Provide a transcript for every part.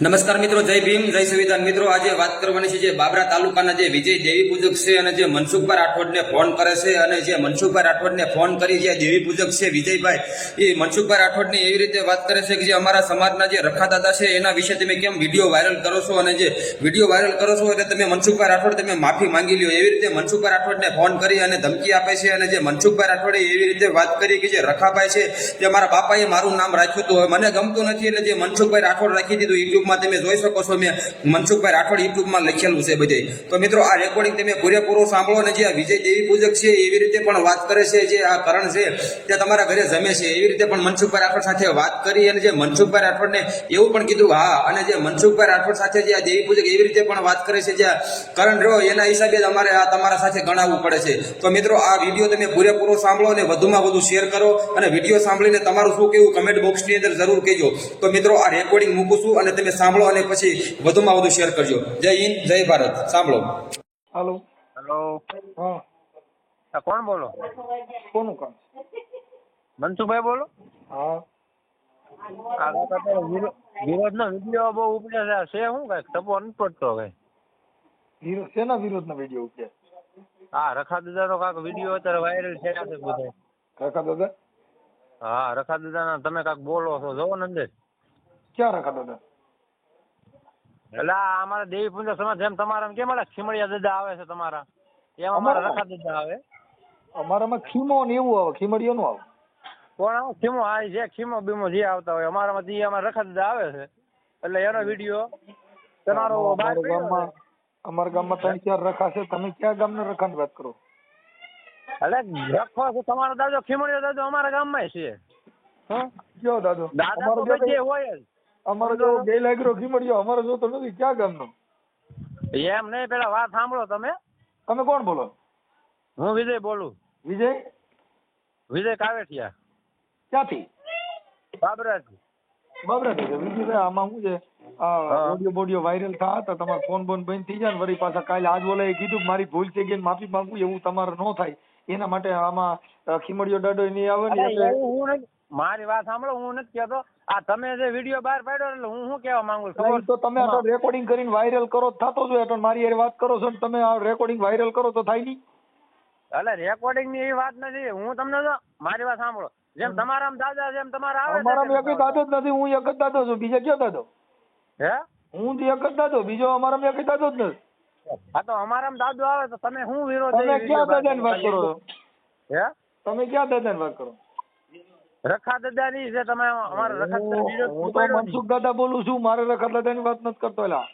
નમસ્કાર મિત્રો, જય ભીમ, જય સંવિધાન. મિત્રો, આજે વાત કરવાની છે જે બાબરા તાલુકાના જે વિજય દેવી પૂજક છે અને જે મનસુખભાઈ રાઠોડને ફોન કરે છે અને જે મનસુખભાઈ રાઠોડને ફોન કરી જે દેવી પૂજક છે વિજયભાઈ, એ મનસુખભાઈ રાઠોડની એવી રીતે વાત કરે છે કે જે અમારા સમાજના જે રખાદાદા છે, એના વિશે તમે કેમ વીડિયો વાયરલ કરો છો અને જે વીડિયો વાયરલ કરો છો એટલે તમે મનસુખભાઈ રાઠોડ તમે માફી માંગી લ્યો. એવી રીતે મનસુખભાઈ રાઠોડને ફોન કરી અને ધમકી આપે છે અને જે મનસુખભાઈ રાઠોડે એવી રીતે વાત કરી કે જે રખાભાઈ છે જે મારા બાપાએ મારું નામ રાખ્યું હતું. મને ગમતું નથી એટલે જે મનસુખભાઈ રાઠોડ રાખી દીધું. યુટ્યુબમાં તમે જોઈ શકો છો મેં મનસુખભાઈ રાઠોડ યુટ્યુબમાં લખેલું છે બધે. તો મિત્રો આ રેકોર્ડિંગ તમે પૂરેપૂરો સાંભળો અને જે આ વિજય દેવી પૂજક છે, એવી રીતે પણ વાત કરે છે, જે આ કરણ છે, તે તમારા ઘરે જમે છે, એવી રીતે પણ મનસુખભાઈ રાઠોડ સાથે વાત કરી અને જે મનસુખભાઈ રાઠોડને એવું પણ કીધું, હા, અને જે મનસુખભાઈ રાઠોડ સાથે જે આ દેવી પૂજક એવી રીતે પણ વાત કરે છે, જે કરણ રહ્યો, એના હિસાબે જ અમારે આ તમારા સાથે ગણાવવું પડે છે. તો મિત્રો આ વીડિયો તમે પૂરેપૂરો સાંભળો અને વધુમાં વધુ શેર કરો અને વીડિયો સાંભળીને તમારું શું કેવું કમેન્ટ બોક્સની અંદર જરૂર કહેજો. તો મિત્રો આ રેકોર્ડિંગ મૂકું છું અને તમે સાંભળો અને પછી વધુમાં વધુ શેર કરજો. જય હિન્દ જય ભારત. સાંભળો. હેલો. હેલો. હા. કોણ બોલો? કોનું કામ? મનસુભાઈ બોલો? હા. વિરોધ નો વીડિયો બહુ ઉપડે છે. છે શું કઈ? તપો નથી પડતો કઈ. વિરોધ શેના વિરોધના વીડિયો ઉઠે હા રખા દાદાનો કાંક વીડિયો અત્યારે વાયરલ છે છે બધા. કાકા દાદા? હા રખા દાદાના તમે કાંક બોલો છો. જોવો ને અંદર ક્યાં રખા દાદા? એટલે અમારા દેવી પૂજા સમાજ જેમ તમારા કેમ ઓલા ખીમડિયા દાદા આવે છે તમારા? એમ અમારા? રખા દાદા આવે. અમારામાં ખીમો ને એવું આવે ખીમડિયો નું આવે. કોણ આવે ખીમો હા જે ખીમો બીમો જે આવતા હોય અમારામાં ઈ અમારા રખા દાદા આવે છે. એટલે એનો વીડિયો તમારો બહાર ગામમાં. અમારા ગામમાં ત્રણ ચાર રખા છે તમે ક્યાં ગામના રખાની વાત કરો? એટલે રખો છે તમારો દાદો ખીમડિયો દાદો અમારા ગામમાં છે. હા કયો દાદો? દાદા તો જે હોય જ. અમારો જો બે લાગરો ખીમડીયો અમારો જોતો નથી. ક્યાં ગામનો? એમ નહીં પેલા વાત સાંભળો તમે. તમે કોણ બોલો? હું વિજય બોલું. વિજય? વિજય કાવેઠિયા. ક્યાંથી? બાબરાજી. બાબરા છે. આમાં શું છે. ઓડિયો બોડિયો વાયરલ થયા તો તમારો ફોન બોન બંધ થઈ જાય ને વળી પાછા કાલે આજ બોલે કીધું મારી ભૂલ થઈ ગઈ માફી માંગુ એવું તમારે ન થાય. એના માટે આમાં ખીમડીયો ડડો નહીં આવે ને હું મારી વાત સાંભળો હું નથી કહેતો. આ તમે જે વીડિયો બહાર પાડ્યો એટલે હું શું કહેવા માંગુ છું? તો તમે આ રેકોર્ડિંગ કરીને વાયરલ કરો થતો જ હોય તો મારી હારે વાત કરો છો ને તમે આ રેકોર્ડિંગ વાયરલ કરો તો થાય નહીં. એટલે રેકોર્ડિંગની એ વાત નથી. હું તમને જો મારી વાત સાંભળો. જેમ તમારા દાદા જેમ તમારા આવે અમારા એક દાદો જ નથી હું એક જ દાદો છું. બીજા કયો દાદો? હે? હું એક જ દાદો બીજો અમારા એક દાદો જ નથી. હા તો અમારા દાદો આવે તો તમે શું વિરોધ તમે ક્યાં દાદા ની વાત કરો? છો હે? તમે ક્યાં દાદાની વાત કરો? રખા દાદા ની છે તમે અમારા રખા દાદા હું તો મનસુખ દાદા બોલું છું મારે રખા દાદાની વાત નથી કરતો એલા.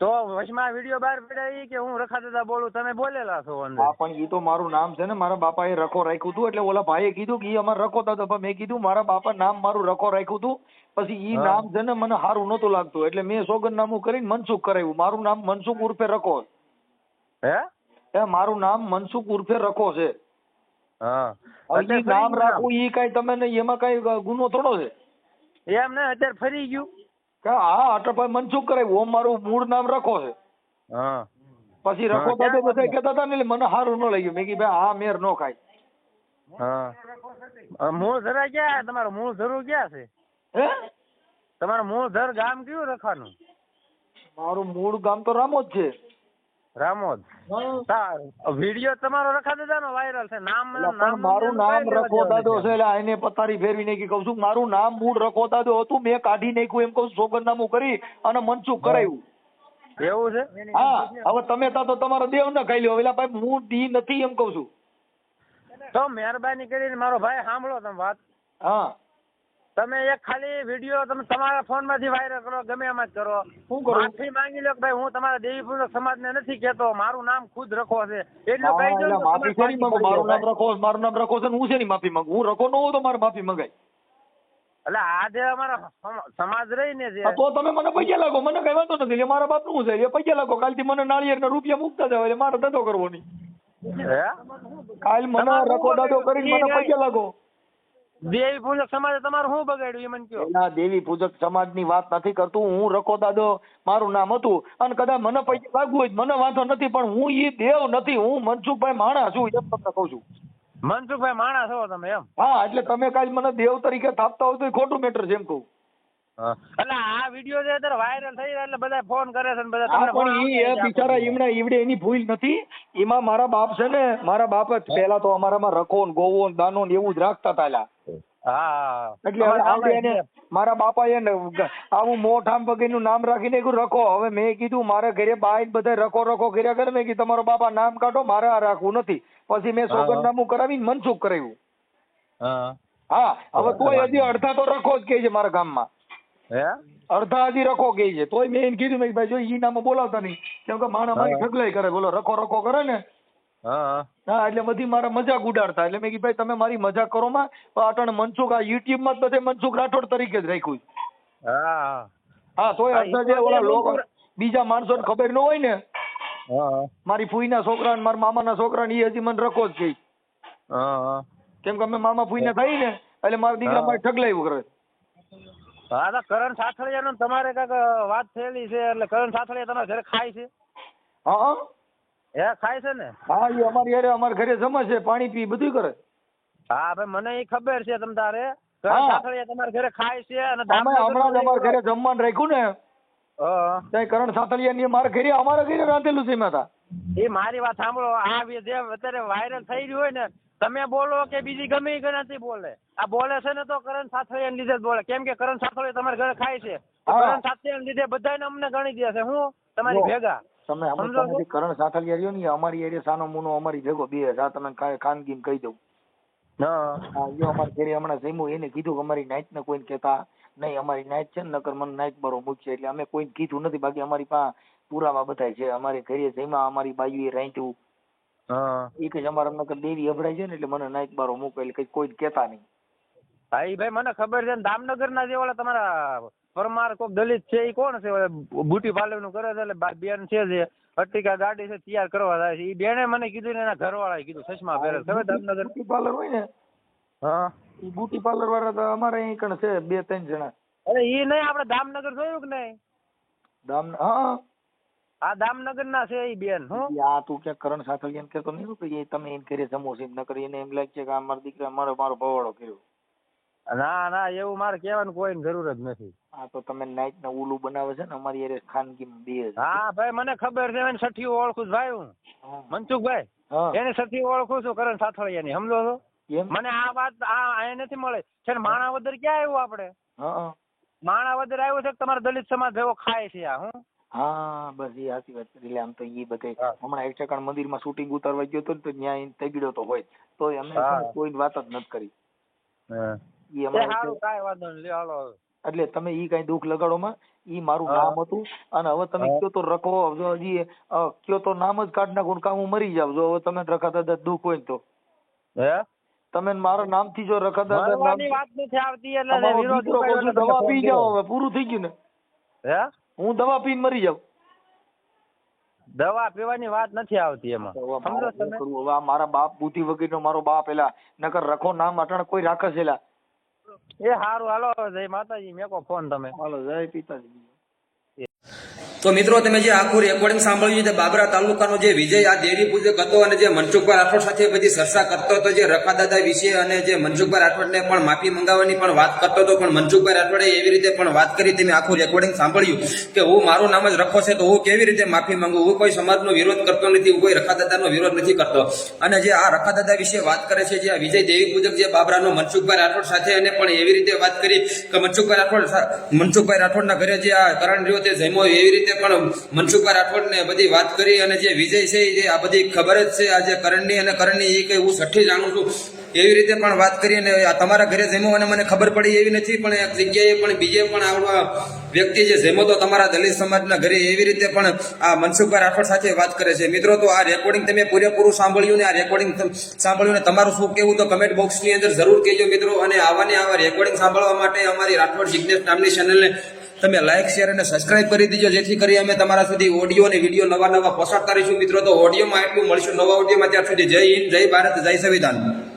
તો વચમાં વીડિયો બહાર પડ્યા કે હું રખા દાદા બોલું તમે બોલેલા છો અંદર. હા પણ એ તો મારું નામ છે ને મારા બાપાએ રખો રાખ્યું હતું એટલે ઓલા ભાઈએ કીધું કે એ અમારે રખો દાદા પણ મેં કીધું મારા બાપા નામ મારું રખો રાખ્યું હતું પછી એ નામ છે ને મને સારું નહોતું લાગતું એટલે મેં સોગંદનામું કરીને મનસુખ કરાવ્યું. મારું નામ મનસુખ ઉર્ફે રખો. હે? એ મારું નામ મનસુખ ઉર્ફે રખો છે. હા. ઈ નામ રાખવું ઈ કઈ તમે નહીં એમાં કઈ ગુનો થોડો છે? એમ ને અત્યારે ફરી ગયું. કે હા અટલ ભાઈ મનસુખ કરાય ઓમ મારું મૂળ નામ રખો છે. હા. પછી રખો ક્યાં બધા? કહેતા હતા ને એટલે મને સારું ન લાગ્યું. મેં કીધું ભાઈ આ મેર નો ખાય. હા. મૂળ ધરા ક્યાં? તમારું મૂળ ધરું ક્યાં છે? હે? તમારું મૂળ ધર ગામ કયું રખવાનું? મારું મૂળ ગામ તો રામોદ છે. રામોદ. વીડિયો તમારો રખા દાદાનો વાયરલ છે. નામ નામ મારું નામ રખો દાદો છે એટલે આને પથારી ફેરવી નાખી કહું છું. મારું નામ મૂળ રખો દાદો હતું મેં કાઢી નાખ્યું એમ છું સોગંદનામું કરી અને મનસુખ કરાવ્યું એવું છે? હા હવે તમે તા તો તમારો દેવ ન ખાઈ લ્યો. એટલે ભાઈ હું દી નથી એમ કહું છું. તો મહેરબાની કરીને મારો ભાઈ સાંભળો તમે વાત. હા. તમે એક ખાલી વીડિયો તમે તમારા ફોનમાંથી વાયરલ કરો ગમે એમ જ કરો. શું કરો? માફી માંગી લો કે ભાઈ હું તમારા દેવીપુર સમાજને નથી કહેતો. મારું નામ ખુદ રખો છે. એટલું કહી દો ને માફી કોની માંગો? મારું નામ રખો મારું નામ રખો છે હું છે ની માફી માંગુ? હું રખો ન હોઉં તો મારે માફી મંગાય. એટલે આ જે અમારા સમાજ રહી ને છે તો તમે મને પૈસા લાગો મને કઈ વાંધો નથી. મારા બાપનું છે એ પૈસા લાગો. કાલથી મને નાળિયેરના રૂપિયા મૂકતા જાવ એટલે મારે ધંધો કરવો નહીં. કાલ મને રખો દાદો? કરીને મને પૈસા લાગો. દેવી પૂજક સમાજે તમારું શું બગાડ્યું? એ મને કયો ના દેવી પૂજક સમાજની વાત નથી કરતું. હું રખો દાદો મારું નામ હતું. અને કદાચ મને પૈસા લાગવું હોય મને વાંધો નથી પણ હું ઈ દેવ નથી. હું મનસુખભાઈ માણા છું એમ તમને કહું છું. મનસુખભાઈ માણસ છો તમે એમ? હા એટલે તમે કાલ મને દેવ તરીકે થાપતા હોય તો ખોટું મેટર છે એમ કહું. એટલે આ વીડિયો જે અત્યારે વાયરલ થઈ રહ્યા એટલે બધા ફોન કરે છે બધા તમને પણ એ બિચારા આખો ઈવડે એની ભૂલ નથી. એમાં મારા બાપ છે ને મારા બાપ જ પહેલા તો અમારામાં રખો ને ગોવો ને દાનો ને એવું જ રાખતા હતા. હા, એટલે હવે એને મારા બાપા એને આવું મોઠામ વગેરેનું નામ રાખીને કીધું રખો. હવે મેં કીધું મારે ઘરે બાઈ બધા રખો રખો કર્યા કરે. મેં કીધું તમારો બાપા નામ કાઢો મારે આ રાખવું નથી. પછી મેં. સોગંદનામું કરાવીને મનસુખ કરાવ્યું. હા. હવે તોય હજી અડધા તો રખો જ કે છે મારા ગામમાં. હે? અડધા હજી રખો કે છે. તોય મેં એને કીધું મેં ભાઈ જો ઈ નામ બોલાવતા નહીં. કેમ કે માણા મારી. ઠગલાઈ કરે. બોલો રખો રખો કરે ને. હા હા. એટલે બધી મારા મજાક ઉડાડતા. એટલે મેં કીધું ભાઈ તમે મારી મજાક કરો માં. તો મનસુખ આ યુટ્યુબમાં બધે મનસુખ રાઠોડ તરીકે જ રાખ્યું છે. હા હા. તોય હા, અડધા ઈ જે તો ઓલા લોકો બીજા માણસો ને ખબર ન હોય ને. મારી ફૂઈ ના છોકરા ને મારા મામાના છોકરા ને એ હજી મને રખો જ હા કેમ કે અમે મામા ફૂઈને થઈ ને એટલે મારા દીકરા. મારે ઠગલાયું કરે. હા તો કરણ સાથળિયાનું તમારે કંઈક વાત થયેલી છે એટલે કરણ સાથળિયા તમારા ઘરે ખાય છે? હા. હા ખાય છે ને? હા એ અમારી યારે અમાર ઘરે જમે છે પાણી પી બધું કરે. હા ભાઈ મને એ ખબર છે તમ તારે. સાથળિયા તમારા ઘરે ખાય છે અને અમે હમણાં જ અમારા ઘરે જમવાનું રાખ્યું ને. ત્યાં કરણ સાતલિયા ની મારા ઘરે અમારા ઘરે રાંધેલું છે માતા એ મારી વાત સાંભળો આ જે અત્યારે વાયરલ થઈ રહ્યું હોય ને તમે બોલો કે બીજી ગમે એ ગણાતી બોલે. આ બોલે છે ને તો કરણ સાથળિયાને લીધે જ બોલે. કેમ કે કરણ સાથળિયા તમારા ઘરે ખાય છે. કરણ સાથળિયાને લીધે બધાને અમને ગણી દે છે. હું? તમારી ભેગા? તમે છો? કરણ સાતલિયા રહ્યો ને અમારી એરિયા સાનો મુનો અમારી ભેગો બે હજાર તમે ખાનગી કહી દઉં. હા. જો અમારા ઘરે હમણાં જમ્યું એને કીધું કે અમારી નાઈટ ને કોઈને કહેતા નહીં અમારી નાઈટ છે ને નકર મને નાઈટ બારો મૂકશે. એટલે અમે કોઈને કીધું નથી બાકી અમારી પાસે પુરાવા બધાય છે. અમારી ઘરે જમ્યા અમારી બાયુએ રાંધ્યું. હા. એ કઈ અમારા નકર દેવી અભડાય છે ને એટલે મને નાઈટ બારો મૂકે એટલે કઈ કોઈ કહેતા નહીં. હા એ ભાઈ મને ખબર છે ને દામનગર ના જે ઓલા તમારા પરમાર કોક દલિત છે એ કોણ છે? બુટી પાર્લરનું કરે છે એટલે બેન છે જે અટ્ટિકા ગાડી છે તૈયાર કરવા જાય છે. એ બેને મને કીધું ને એના ઘરવાળાએ કીધું ચશ્મા પહેરે છે. દામનગર? બ્યુટી પાર્લર હોય ને? હા. એ બ્યુટી પાર્લર વાળા તો અમારે અહીં કણ છે બે ત્રણ જણા. અરે ઈ નહીં આપણે દામનગર જોયું કે નહીં? દામ હા. આ દામનગર ના છે એ બેન હું. આ તું ક્યાંક કરણ સાથલિયાને કહેતો નહીં કે એ તમે એમ કરી જમો છો એમ નકર એને એમ લાગે છે કે આ મારા દીકરા મારો મારો ભવાડો કર્યો. ના ના એવું મારે કહેવાનું કોઈ જરૂર જ નથી. હા તો તમે નાઈટ ના ઉલું બનાવે છે ને અમારી એરે ખાનગી બે હા ભાઈ મને ખબર છે એને સઠી ઓળખું છું ભાઈ હું. મનસુખભાઈ એને સઠી ઓળખું છું કરણ સાથળિયાની સમજો છો? મને આ વાત આ અહીંયા નથી મળે. છે ને માણાવદર ક્યાં આવ્યું આપણે? માણા માણાવદર આવ્યું છે તમારા દલિત સમાજ ભેગો ખાય છે આ હું? હા બસ એ સાચી વાત. એટલે આમ તો એ બધે હમણાં એક ટકા મંદિરમાં શૂટિંગ ઉતારવા ગયો તો ત્યાં તગડ્યો તો હોય. તો અમે હા. કોઈ વાત જ નથી કરી. એ સારું કાંઈ વાંધો નહીં લ્યો હાલો એટલે તમે ઈ કઈ દુઃખ લગાડો માં ઈ મારું. નામ હતું અને હવે તમે કયો તો રખો જો હજી કયો તો નામ જ કાઢ નાખો કામ હું મરી જાવ જો હવે તમે રખાતા દુઃખ હોય તો. હે? તમે મારા નામથી જો રખાતા વાત નથી આવતી એટલે દવા પી જાવ જાઓ હવે પૂરું થઈ ગયું ને. હે? હું દવા પીને મરી જાઉં. દવા પીવાની વાત નથી આવતી એમાં. સમજો તમે? મારા બાપ બુદ્ધિ વગરનો મારો બાપ એલા નકર રખો નામ અટણ કોઈ રાખે છે એલા. એ સારું હાલો જય માતાજી મેકો ફોન તમે. હાલો જય પિતાજી. તો મિત્રો, તમે જે આખું રેકોર્ડિંગ સાંભળ્યું છે બાબરા તાલુકાનો જે વિજય, આ દેવી પૂજક હતો અને જે મનસુખભાઈ રાઠોડ સાથે બધી ચર્ચા કરતો હતો, જે રખાદાદા વિશે અને જે મનસુખભાઈ રાઠોડને પણ માફી મંગાવવાની પણ વાત કરતો હતો, પણ મનસુખભાઈ રાઠોડે એવી રીતે પણ વાત કરી તમે આખું રેકોર્ડિંગ સાંભળ્યું કે હું મારું નામ જ રખો છે, તો હું કેવી રીતે માફી માંગુ? હું કોઈ સમાજનો વિરોધ કરતો નથી, હું કોઈ રખાદાદાનો વિરોધ નથી કરતો. અને જે આ રખાદાદા વિશે વાત કરે છે, જે આ વિજય દેવી પૂજક જે બાબરાનો મનસુખભાઈ રાઠોડ સાથે અને પણ એવી રીતે વાત કરી કે મનસુખભાઈ રાઠોડ મનસુખભાઈ રાઠોડના ઘરે જે આ કરણ રહ્યો, તે જમ્યો, એવી રીતે પણ મનસુખભાઈ રાઠોડને બધી વાત કરી અને જે વિજય છે એ આ બધી ખબર જ છે, આ જે કરણની અને કરણની એ કઈ હું સઠ્ઠી જાણું છું. એવી રીતે પણ વાત કરી અને તમારા ઘરે જમ્યો અને મને ખબર પડી એવી નથી, પણ એક જગ્યાએ પણ બીજે પણ આવડવા વ્યક્તિ જે જમ્યો તો તમારા દલિત સમાજના ઘરે એવી રીતે પણ આ મનસુખભાઈ રાઠોડ સાથે વાત કરે છે. મિત્રો, તો આ રેકોર્ડિંગ તમે પૂરેપૂરું સાંભળ્યું ને આ રેકોર્ડિંગ સાંભળ્યું ને તમારું શું કેવું તો કમેન્ટ બોક્સની અંદર જરૂર કહેજો મિત્રો. અને આવા ને આવા રેકોર્ડિંગ સાંભળવા માટે અમારી રાઠોડ જિજ્ઞેશ નામની ચેનલને તમે લાઈક શેર અને સબસ્ક્રાઇબ કરી દીજો. જેથી કરી અમે તમારા સુધી ઓડિયો અને વીડિયો નવા નવા પસાર કરીશું. મિત્રો, તો ઓડિયોમાં એટલું મળશું. નવા ઓડિયોમાં ત્યાર સુધી જય હિન્દ, જય ભારત, જય સંવિધાન.